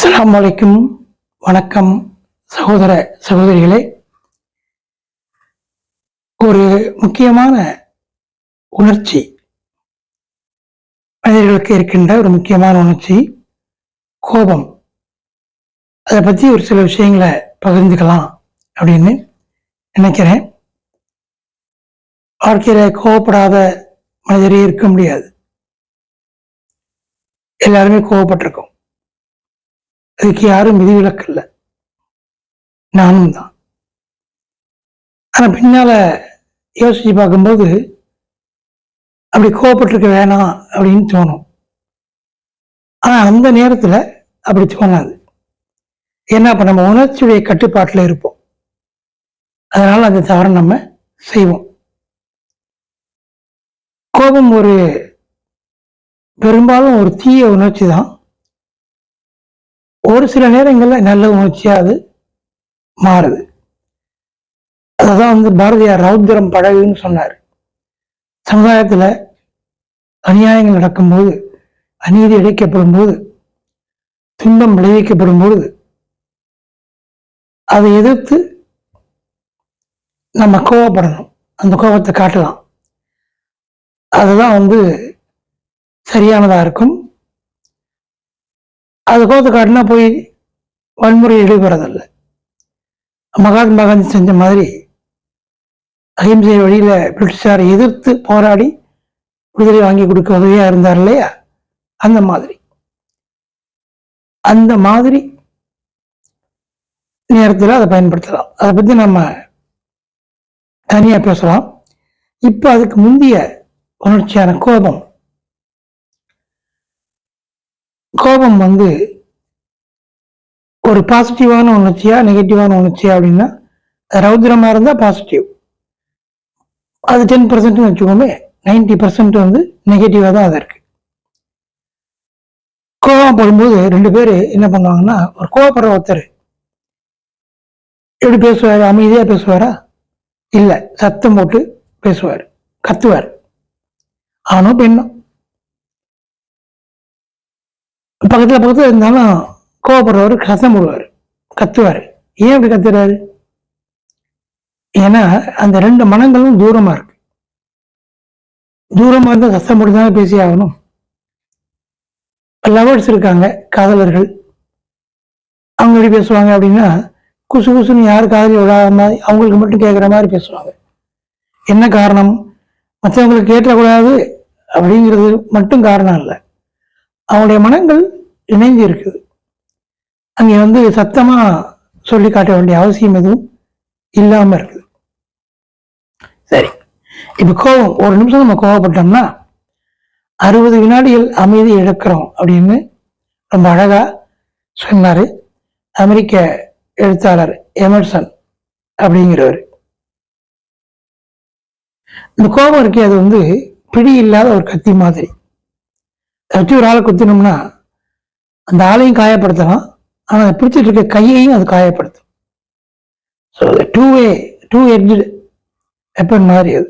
அஸ்லாம் வலைக்கும் வணக்கம் சகோதர சகோதரிகளே. ஒரு முக்கியமான உணர்ச்சி மனிதர்களுக்கு இருக்கின்ற ஒரு முக்கியமான உணர்ச்சி கோபம். அதை பற்றி ஒரு சில விஷயங்களை பகிர்ந்துக்கலாம் அப்படின்னு நினைக்கிறேன். வாழ்க்கையில் கோவப்படாத மனிதரே இருக்க முடியாது. எல்லாருமே கோவப்பட்டிருக்கோம் அதுக்கு யாரும் விதிவிலக்கல்ல இல்லை நானும் தான். ஆனால் பின்னால் யோசிச்சு பார்க்கும்போது அப்படி கோவப்பட்டிருக்க வேணாம் அப்படின்னு தோணும். ஆனால் அந்த நேரத்தில் அப்படி தோணாது. ஏன்னா அப்போ நம்ம உணர்ச்சியுடைய கட்டுப்பாட்டில் இருப்போம். அதனால் அந்த தவறை நம்ம செய்வோம். கோபம் ஒரு பெரும்பாலும் ஒரு தீய உணர்ச்சி தான் ஒரு சில நேரங்களில் நல்ல உணர்ச்சியாக அது மாறுது. அதுதான் வந்து பாரதியார் ரௌத்திரம் படகுன்னு சொன்னார். சமுதாயத்தில் அநியாயங்கள் நடக்கும்போது அநீதி இழைக்கப்படும் போது துன்பம் விளைவிக்கப்படும் பொழுது அதை எதிர்த்து நம்ம கோவப்படணும். அந்த கோபத்தை காட்டலாம். அதுதான் வந்து சரியானதாக இருக்கும். அது கோபத்தை காட்டினா போய் வன்முறை ஈடுபடுறதில்ல மகாத்மா காந்தி செஞ்ச மாதிரி அஹிம்சை வழியில் பிரிட்டிஷாரை எதிர்த்து போராடி விடுதலை வாங்கி கொடுக்க உதவியாக இருந்தார் இல்லையா? அந்த மாதிரி. அந்த மாதிரி நேரத்தில் அதை பயன்படுத்தலாம். அதை பற்றி நம்ம தனியாக பேசலாம். இப்போ அதுக்கு முந்தைய உணர்ச்சியான கோபம் கோபம் வந்து ஒரு பாசிட்டிவான உணர்ச்சியா நெகட்டிவான உணர்ச்சியா அப்படின்னா ரௌத்ரமா இருந்தா பாசிட்டிவ் அது டென் பர்சன்ட் வச்சுக்கோமே நைன்டி பர்சன்ட் வந்து நெகட்டிவா தான் அது இருக்கு. கோபம் படும்போது ரெண்டு பேர் என்ன பண்ணுவாங்கன்னா ஒரு கோவப்படுற ஒருத்தர் எப்படி பேசுவார்? அமைதியா பேசுவாரா? இல்ல சத்தம் போட்டு பேசுவார் கத்துவார். ஆணும் பெண்ணும் பக்கத்தில் பக்கத்தில் இருந்தாலும் கோவப்படுறவர் கசம் போடுவார் கத்துவார். ஏன் அப்படி கத்துறாரு? ஏன்னா அந்த ரெண்டு மனங்களும் தூரமாக இருக்கு. தூரமாக இருந்தால் கஷ்டம் போட்டு தானே பேசி ஆகணும். லவர்ஸ் இருக்காங்க காதலர்கள். அவங்க எப்படி பேசுவாங்க அப்படின்னா குசு குசுன்னு யார் காதலி விழாம மாதிரி அவங்களுக்கு மட்டும் கேட்குற மாதிரி பேசுவாங்க. என்ன காரணம்? மற்றவங்களுக்கு கேட்டக்கூடாது அப்படிங்கிறது மட்டும் காரணம் இல்லை. அவங்களுடைய மனங்கள் இணைந்து இருக்குது. அங்கே வந்து சத்தமாக சொல்லி காட்ட வேண்டிய அவசியம் எதுவும் இல்லாமல் இருக்குது. சரி இப்போ கோபம் ஒரு நிமிஷம் நம்ம கோவப்பட்டோம்னா அறுபது வினாடிகள் அமைதி இழக்கிறோம் அப்படின்னு ரொம்ப அழகாக சொன்னார். அமெரிக்க எழுத்தாளர் எமர்சன் அப்படிங்கிறவர். இந்த கோபம் இருக்கே அது வந்து பிடி இல்லாத ஒரு கத்தி மாதிரி. வச்சு ஒரு ஆளை குத்தினோம்னா அந்த ஆளையும் காயப்படுத்தலாம். ஆனால் அதை பிடிச்சிட்டு இருக்க கையையும் அது காயப்படுத்தும். So two way two edge weapon மாதிரி அது.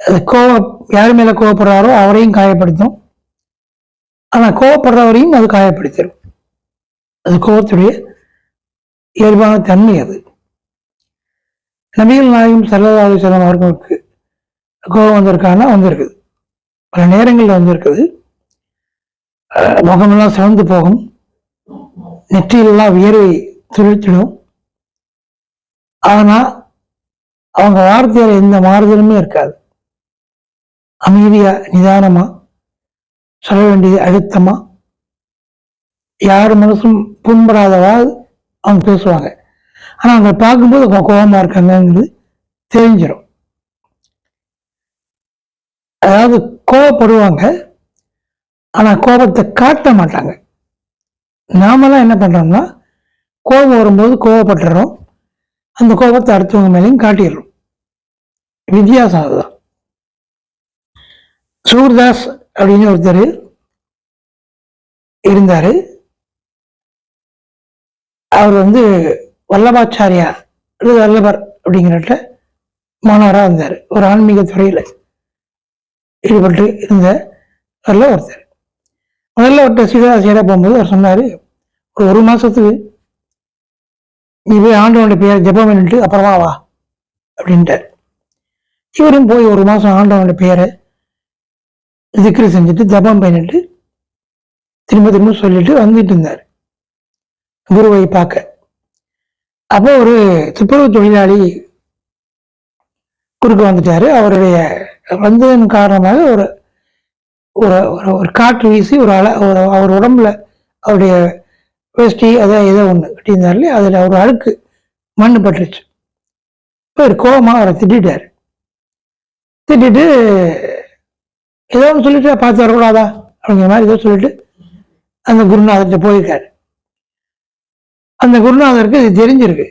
அது கோவ யார் மேலே கோவப்படுறாரோ அவரையும் காயப்படுத்தும். ஆனால் கோவப்படுறவரையும் அது காயப்படுத்திடும் அது கோவத்துடைய இயல்பான தன்மை அது. நபிகள் நாயும் சரதாதி செல்லம் அவர்களுக்கு கோபம் வந்திருக்கான்னா வந்திருக்குது. பல நேரங்களில் வந்திருக்குது. முகமெல்லாம் சிவந்து போகும். நெற்றியிலெல்லாம் வியர்வை துளிர்த்திடும். ஆனா அவங்க வார்த்தையில் எந்த மாறுதலுமே இருக்காது. அமைதியா நிதானமா சொல்ல வேண்டியது அழுத்தமா யார் மனசும் புண்படாதவா அவங்க பேசுவாங்க. ஆனா அவங்க பார்க்கும்போது அவங்க இருக்காங்கங்கிறது தெரிஞ்சிடும் அதாவது கோவப்படுவாங்க ஆனா கோபத்தை காட்ட மாட்டாங்க. நாமெல்லாம் என்ன பண்றோம்னா கோபம் வரும்போது கோவப்பட்டுறோம் அந்த கோபத்தை அடுத்தவங்க மேலேயும் காட்டிடுறோம். வித்தியாசம் அதுதான். சூர்தாஸ் அப்படின்னு ஒருத்தர் இருந்தாரு. அவர் வந்து வல்லபாச்சாரியா அல்லது வல்லபர் அப்படிங்கிறட்ட மாணவராக இருந்தார். ஒரு ஆன்மீக துறையில் ஈடுபட்டு இருந்த வரல ஒருத்தர். முதல்ல ஒருத்தர் சீதாசியராக போகும்போது அவர் சொன்னார் ஒரு ஒரு மாதத்துக்கு நீ போய் ஆண்டவனுடைய பெயர் ஜெபம் பண்ணிட்டு அப்புறமா வா அப்படின்ட்டார். இவரும் போய் ஒரு மாதம் ஆண்டவனுடைய பெயரை திக்ரு செஞ்சுட்டு ஜெபம் பண்ணிட்டு திரும்ப திரும்ப சொல்லிட்டு வந்துட்டு இருந்தார். குருவை பார்க்க. அப்போ ஒரு துப்புரவு தொழிலாளி குறுக்க வந்துட்டாரு. அவருடைய வந்ததன் காரணமாக ஒரு ஒரு ஒரு- காற்று வீசி ஒரு அல ஒரு அவர் உடம்புல அவருடைய வேஷ்டி அதை ஏதோ ஒன்று கட்டியிருந்தார் இல்லையா அதில் ஒரு அழுக்கு மண் பட்டுருச்சு. ஒரு கோபமாக அவரை திட்டார் திட்டிட்டு ஏதோ ஒன்று சொல்லிட்டு பார்த்து வரக்கூடாதா? அப்படிங்கிற மாதிரி ஏதோ சொல்லிட்டு அந்த குருநாதர்கிட்ட போயிருக்காரு. அந்த குருநாதருக்கு இது தெரிஞ்சிருக்கு.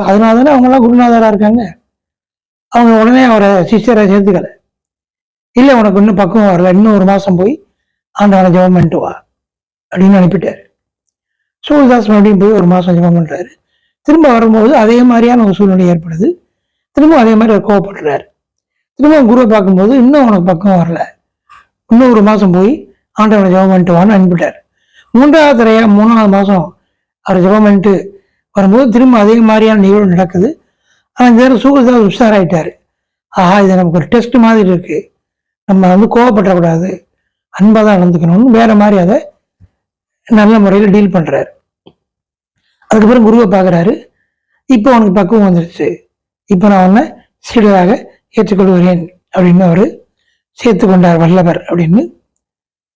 அதனால தானே அவங்கெல்லாம் குருநாதராக இருக்காங்க. அவங்க உடனே அவரை சிஸ்டரை சேர்த்துக்கல. இல்லை உனக்கு இன்னும் பக்குவம் வரல. இன்னும் ஒரு மாதம் போய் ஆண்டவனை ஜபம் பண்ணிட்டு வா அப்படின்னு அனுப்பிட்டார். சூழ்தாஸ் மறுபடியும் போய் ஒரு மாதம் ஜெபம் பண்ணுறாரு திரும்ப வரும்போது அதே மாதிரியான ஒரு சூழ்நிலை ஏற்படுது. திரும்ப அதே மாதிரி அவர் கோவப்படுறாரு. திரும்ப குருவை பார்க்கும்போது இன்னும் உனக்கு பக்கம் வரல. இன்னும் ஒரு மாதம் போய் ஆண்டவனை ஜபம் பண்ணிட்டு வான்னு அனுப்பிட்டார். மூன்றாவது தடையாக மூணாவது மாதம் அவர் ஜபம் பண்ணிட்டு வரும்போது திரும்ப அதே மாதிரியான நிகழ்வு நடக்குது. ஆனால் இந்த நேரம் சூழ்தாஸ் உஷாராயிட்டார். ஆஹா இது நமக்கு ஒரு டெஸ்ட் மாதிரி இருக்குது நம்ம வந்து கோவப்படக்கூடாது. அன்பாக தான் நடந்துக்கணும்னு வேற மாதிரி அதை நல்ல முறையில் டீல் பண்ணுறாரு அதுக்கப்புறம் குருவை பார்க்குறாரு. இப்போ அவனுக்கு பக்குவம் வந்துருச்சு. இப்போ நான் உன்னை சீடராக ஏற்றுக்கொள்கிறேன் அப்படின்னு அவர் சேர்த்து கொண்டார் வல்லவர் அப்படின்னு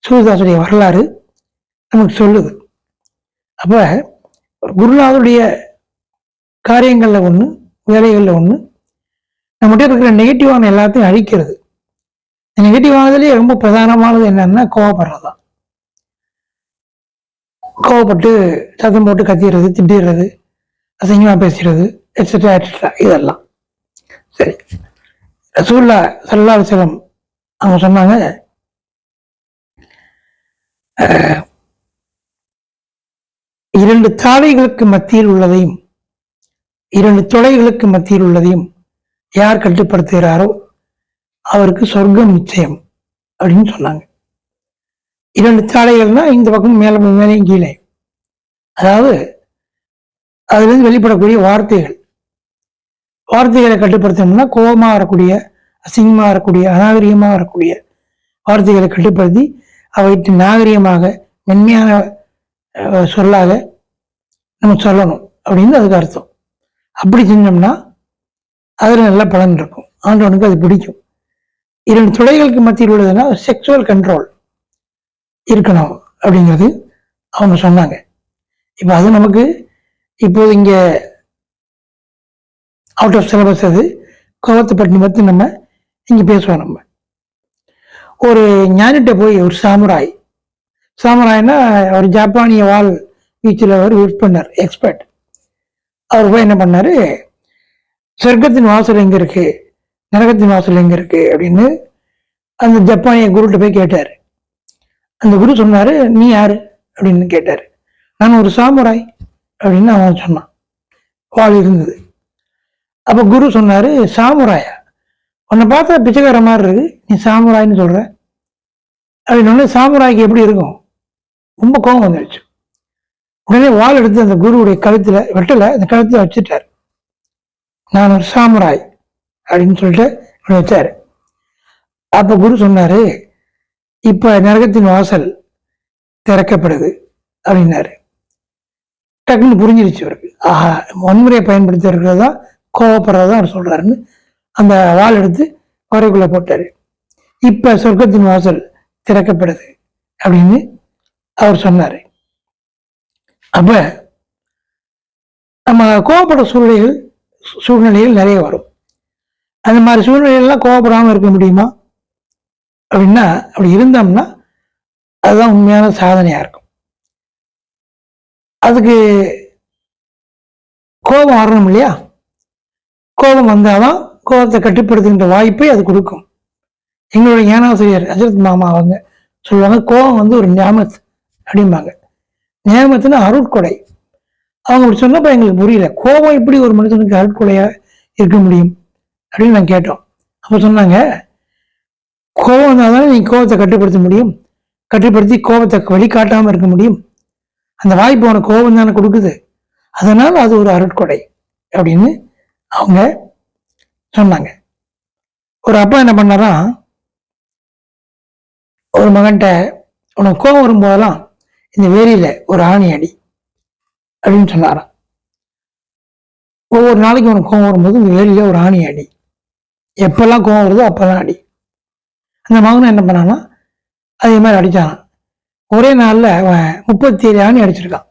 சூரியதாசுடைய வரலாறு நமக்கு சொல்லுது. அப்போ ஒரு குருநாதருடைய காரியங்களில் ஒன்று வேலைகளில் ஒன்று நம்மகிட்ட இருக்கிற நெகட்டிவான எல்லாத்தையும் அழிக்கிறது. நெகட்டிவானதுலேயே ரொம்ப பிரதானமானது என்னன்னா கோவப்படுறது தான் கோவப்பட்டு சத்தம் போட்டு கத்திடுறது திட்டிடுறது அசிங்கமாக பேசுறது எட்ஸெட்ரா எட்ஸெட்ரா இதெல்லாம். சரி. ரசூல்லா சல்லா செல்லம் அவங்க சொன்னாங்க இரண்டு தாளைகளுக்கு மத்தியில் உள்ளதையும் இரண்டு தொலைகளுக்கு மத்தியில் உள்ளதையும் யார் கட்டுப்படுத்துகிறாரோ அவருக்கு சொர்க்கம் நிச்சயம் அப்படின்னு சொன்னாங்க. இரண்டு சாலைகள்னா இந்த பக்கம் மேல மேலேயும் கீழே. அதாவது அதுலேருந்து வெளிப்படக்கூடிய வார்த்தைகள். வார்த்தைகளை கட்டுப்படுத்தணும்னா கோபமாக வரக்கூடிய அசிங்கமா வரக்கூடிய அநாகரிகமாக வரக்கூடிய வார்த்தைகளை கட்டுப்படுத்தி அவற்றை நாகரிகமாக மென்மையான சொல்லாக நம்ம சொல்லணும் அப்படின்னு அதுக்கு அர்த்தம். அப்படி செஞ்சோம்னா அதில் நல்ல பலன் இருக்கும். ஆண்டவனுக்கு அது பிடிக்கும். இரண்டு துளைகளுக்கு மத்தியில் உள்ளதுன்னா செக்ஷுவல் கண்ட்ரோல் இருக்கணும் அப்படிங்கிறது அவங்க சொன்னாங்க. இப்போ அது நமக்கு இப்போது இங்கே அவுட் ஆஃப் சிலபஸ் அது கோவத்தை பற்றி நம்ம இங்கே பேசுவோம் நம்ம. ஒரு ஞானிட்ட போய் ஒரு சாமுராய் சாமுராய்னா ஒரு ஜப்பானிய வால் வீச்சில் அவர் யூஸ் பண்ணார் எக்ஸ்பர்ட் அவர் போய் என்ன பண்ணார்? சொர்க்கத்தின் வாசல் எங்கே இருக்குது நரகத்தின் வாசல் எங்கே இருக்கு அப்படின்னு அந்த ஜப்பானிய குருட்ட போய் கேட்டார். அந்த குரு சொன்னார் நீ யார்? அப்படின்னு கேட்டார். நான் ஒரு சாமுராய் அப்படின்னு அவன் சொன்னான். வால் இருந்தது. அப்போ குரு சொன்னார் சாமுராயா உன்னை பார்த்தா பிச்சைக்கார மாதிரி இருக்கு. நீ சாமுராய்ன்னு சொல்கிற அப்படின்னு சாமுராய்க்கு எப்படி இருக்கும்? ரொம்ப கோபம் வந்துடுச்சு உடனே வால் எடுத்து அந்த குருவுடைய கழுத்தில் வெட்டல அந்த கழுத்தில் வச்சுட்டார். நான் ஒரு சாமுராய். அப்படின்னு சொல்லிட்டு இப்படி வச்சாரு. அப்ப குரு சொன்னாரு இப்ப நரகத்தின் வாசல் திறக்கப்படுது அப்படின்னாரு. டக்குன்னு புரிஞ்சிருச்சு அவருக்கு ஆஹா வன்முறையை பயன்படுத்தி தான் கோவப்படுறதா அவர் சொல்றாருன்னு அந்த வாள் எடுத்து வரைக்குள்ள போட்டாரு. இப்ப சொர்க்கத்தின் வாசல் திறக்கப்படுது அப்படின்னு அவர் சொன்னார். அப்ப நம்ம கோவப்பட சூழ்நிலைகள் சூழ்நிலைகள் நிறைய வரும். அந்த மாதிரி சூழ்நிலையெல்லாம் கோவப்படாமல் இருக்க முடியுமா? அப்படின்னா அப்படி இருந்தோம்னா அதுதான் உண்மையான சாதனையா இருக்கும். அதுக்கு கோபம் வரணும் இல்லையா? கோபம் வந்தாதான் கோபத்தை கட்டுப்படுத்துகின்ற வாய்ப்பை அது கொடுக்கும். எங்களுடைய ஞானாசிரியர் அஜரத் மாமா அவங்க சொல்லுவாங்க கோபம் வந்து ஒரு ஞாபகத்து அப்படிம்பாங்க. ஞாபகத்துனா அருட்கொடை. அவங்க சொன்னப்ப எங்களுக்கு புரியல. கோபம் எப்படி ஒரு மனுஷனுக்கு அருட்கொடையா இருக்க முடியும்? அப்படின்னு நான் கேட்டோம். அப்போ சொன்னாங்க கோபம் வந்தால் தானே நீங்கள் கோபத்தை கட்டுப்படுத்த முடியும்? கட்டுப்படுத்தி கோபத்தை வெளிக்காட்டாமல் இருக்க முடியும்? அந்த வாய்ப்பு உனக்கு கோபம் தானே கொடுக்குது? அதனால் அது ஒரு அருட்கொடை அப்படின்னு அவங்க சொன்னாங்க. ஒரு அப்பா என்ன பண்ணாராம் ஒரு மகன்கிட்ட உனக்கு கோபம் வரும்போதெல்லாம் இந்த வேலியில் ஒரு ஆணி அடி அப்படின்னு சொன்னாராம். ஒவ்வொரு நாளைக்கு உனக்கு கோபம் வரும்போது இந்த வேலியில் ஒரு ஆணி அடி. எப்பெல்லாம் கோவம் வருதோ அப்போல்லாம் அடி. அந்த மகனும் என்ன பண்ணானா அதே மாதிரி அடிச்சானான் ஒரே நாளில் அவன் முப்பத்தி ஏழு ஆணி அடிச்சிருக்கான்.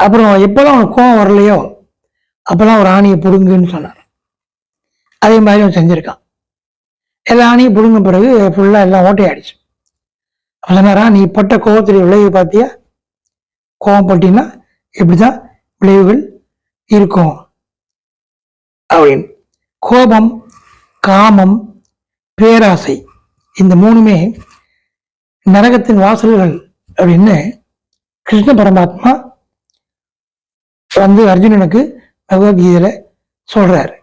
அப்புறம் எப்போல்லாம் அவனுக்கு கோவம் வரலையோ அப்போல்லாம் ஒரு ஆணியை பிடுங்குன்னு சொன்னான் அதே மாதிரி அவன் செஞ்சிருக்கான். எல்லா ஆணியும் பிடுங்க பிறகு ஃபுல்லாக எல்லாம் ஓட்டையாயிடுச்சு அப்போ சொன்னாரா நீ பட்ட கோபத்துடைய விளைவு பார்த்தியா? கோவம் பட்டினா இப்படிதான் விளைவுகள் இருக்கும்? அப்படின்னு. கோபம் காமம் பேராசை இந்த மூணுமே நரகத்தின் வாசல்கள் அப்படின்னு கிருஷ்ண பரமாத்மா வந்து அர்ஜுனனுக்கு பகவத்கீதையில சொல்றாரு.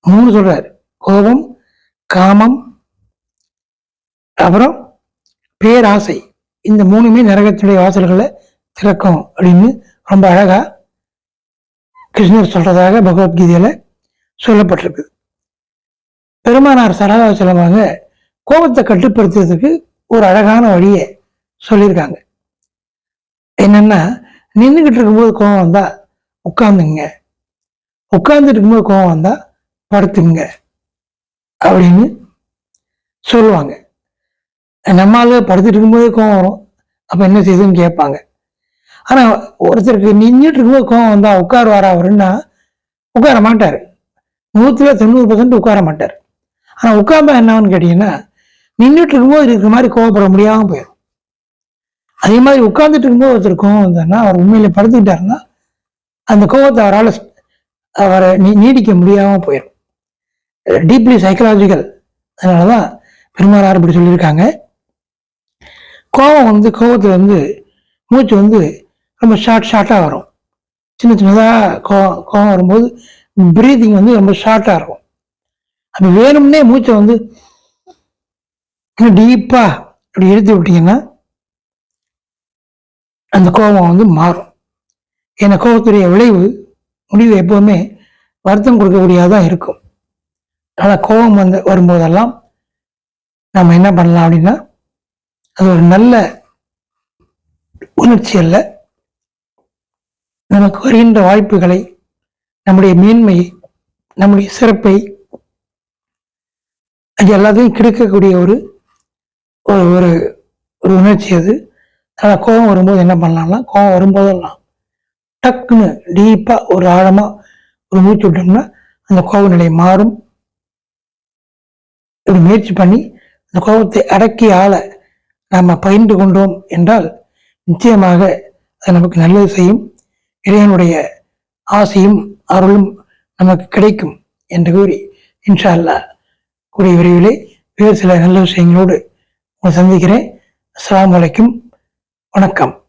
மூணு சொல்றாரு. கோபம் காமம் அப்புறம் பேராசை. இந்த மூணுமே நரகத்தினுடைய வாசல்களை திறக்கும் அப்படின்னு ரொம்ப அழகா கிருஷ்ணர் சொல்றதாக பகவத்கீதையில சொல்லப்பட்டிருக்கு. பெருமானார் சரதா சொல்லுவாங்க கோபத்தை கட்டுப்படுத்துறதுக்கு ஒரு அழகான வழியை சொல்லியிருக்காங்க. என்னன்னா நின்றுக்கிட்டு இருக்கும்போது கோபம் வந்தால் உட்காந்துங்க. உட்காந்துட்டு இருக்கும்போது கோபம் வந்தால் படுத்துங்க அப்படின்னு சொல்லுவாங்க. நம்மளால படுத்துட்டு இருக்கும்போதே கோவம் வரும். அப்போ என்ன செய்யுதுன்னு கேட்பாங்க. ஆனால் ஒருத்தருக்கு நின்றுட்டு இருக்கும்போது கோவம் வந்தால் உட்காருவாரா அவருன்னா உட்கார மாட்டார். நூத்துல தொண்ணூறு பர்சன்ட் உட்கார மாட்டார் ஆனா உட்காம என்னன்னு கேட்டீங்கன்னா நின்றுட்டு இருக்கும்போது இருக்கிற மாதிரி கோவப்பட முடியாமல் போயிடும் அதே மாதிரி உட்கார்ந்துட்டு இருக்கும்போது ஒருத்தர் கோவம் வந்தாருன்னா அவர் உண்மையில படுத்துக்கிட்டாருன்னா அந்த கோவத்தை அவரால் அவரை நீ- நீடிக்க முடியாமல் போயிடும் டீப்லி சைக்கலாஜிக்கல் அதனாலதான் பெருமானார் இப்படி சொல்லியிருக்காங்க. கோவம் வந்து கோவத்தில் வந்து மூச்சு வந்து ரொம்ப ஷார்ட் ஷார்ட்டாக வரும். சின்ன சின்னதாக கோவம் கோவம் வரும்போது பிரீதிங் வந்து ரொம்ப ஷார்ட்டாக இருக்கும். அப்படி வேணும்னே மூச்சை வந்து டீப்பாக அப்படி இழுத்து விட்டீங்கன்னா அந்த கோபம் வந்து மாறும். ஏன்னா கோபத்துடைய விளைவு முடிவு எப்போவுமே வருத்தம் கொடுக்கக்கூடியதாக இருக்கும். ஆனால் கோபம் வந்து வரும்போதெல்லாம் நம்ம என்ன பண்ணலாம் அப்படின்னா அது ஒரு நல்ல உணர்ச்சி அல்ல. நமக்கு வருகின்ற வாய்ப்புகளை நம்முடைய மேன்மையை நம்முடைய சிறப்பை அது எல்லாத்தையும் கிடைக்கக்கூடிய ஒரு ஒரு ஒரு ஒரு உணர்ச்சி அது. அதனால் கோபம் வரும்போது என்ன பண்ணலாம்னா கோபம் வரும்போதெல்லாம் டக்குன்னு டீப்பாக ஒரு ஆழமாக ஒரு மூச்சு விட்டோம்னா அந்த கோப நிலை மாறும். இப்படி முயற்சி பண்ணி அந்த கோபத்தை அடக்கி ஆள நாம் பயின்று கொண்டோம் என்றால் நிச்சயமாக அது நமக்கு நல்லது செய்யும். இறைவனுடைய ஆசையும் அருளும் நமக்கு கிடைக்கும் என்று கூறி இன்ஷா அல்லாஹ் கூடிய விரைவிலே வேறு சில நல்ல விஷயங்களோடு உங்களை சந்திக்கிறேன். அஸ்லாம் வலைக்கும் வணக்கம்.